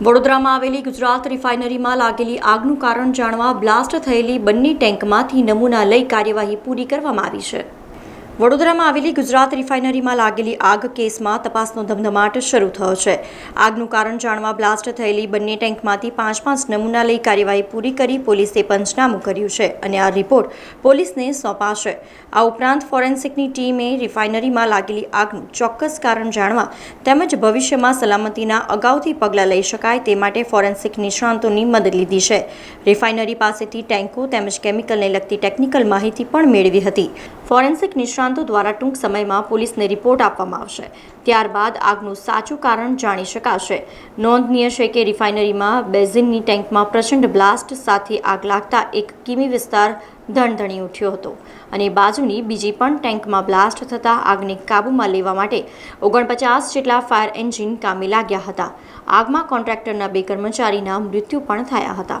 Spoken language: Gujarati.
વડોદરામાં આવેલી ગુજરાત રિફાઇનરીમાં લાગેલી આગનું કારણ જાણવા બ્લાસ્ટ થયેલી બંને ટેન્કમાંથી નમૂના લઈ કાર્યવાહી પૂરી કરવામાં આવી છે. વડોદરામાં આવેલી ગુજરાત રિફાઇનરીમાં લાગેલી આગ કેસમાં તપાસનો ધમધમાટ શરૂ થયો છે. આગનું કારણ જાણવા બ્લાસ્ટ થયેલી બંને ટેન્કમાંથી પાંચ પાંચ નમૂના લઈ કાર્યવાહી પૂરી કરી પોલીસે પંચનામું કર્યું છે અને આ રિપોર્ટ પોલીસને સોંપાશે. આ ઉપરાંત ફોરેન્સિકની ટીમે રિફાઇનરીમાં લાગેલી આગનું ચોક્કસ કારણ જાણવા તેમજ ભવિષ્યમાં સલામતીના અગાઉથી પગલાં લઈ શકાય તે માટે ફોરેન્સિક નિષ્ણાંતોની મદદ લીધી છે. રિફાઇનરી પાસેથી ટેન્કો તેમજ કેમિકલને લગતી ટેકનિકલ માહિતી પણ મેળવી હતી. ફોરેન્સિક નિષ્ણાંતો દ્વારા ટૂંક સમયમાં પોલીસને રિપોર્ટ આપવામાં આવશે. ત્યારબાદ આગનું સાચું કારણ જાણી શકાશે. નોંધનીય છે કે રિફાઇનરીમાં બેઝિનની ટેન્કમાં પ્રચંડ બ્લાસ્ટ સાથે આગ લાગતા એક કિમી વિસ્તાર ધણધણી ઉઠ્યો હતો અને બાજુની બીજી પણ ટેન્કમાં બ્લાસ્ટ થતાં આગને કાબૂમાં લેવા માટે ઓગણપચાસ જેટલા ફાયર એન્જિન કામે લાગ્યા હતા. આગમાં કોન્ટ્રાક્ટરના બે કર્મચારીના મૃત્યુ પણ થયા હતા.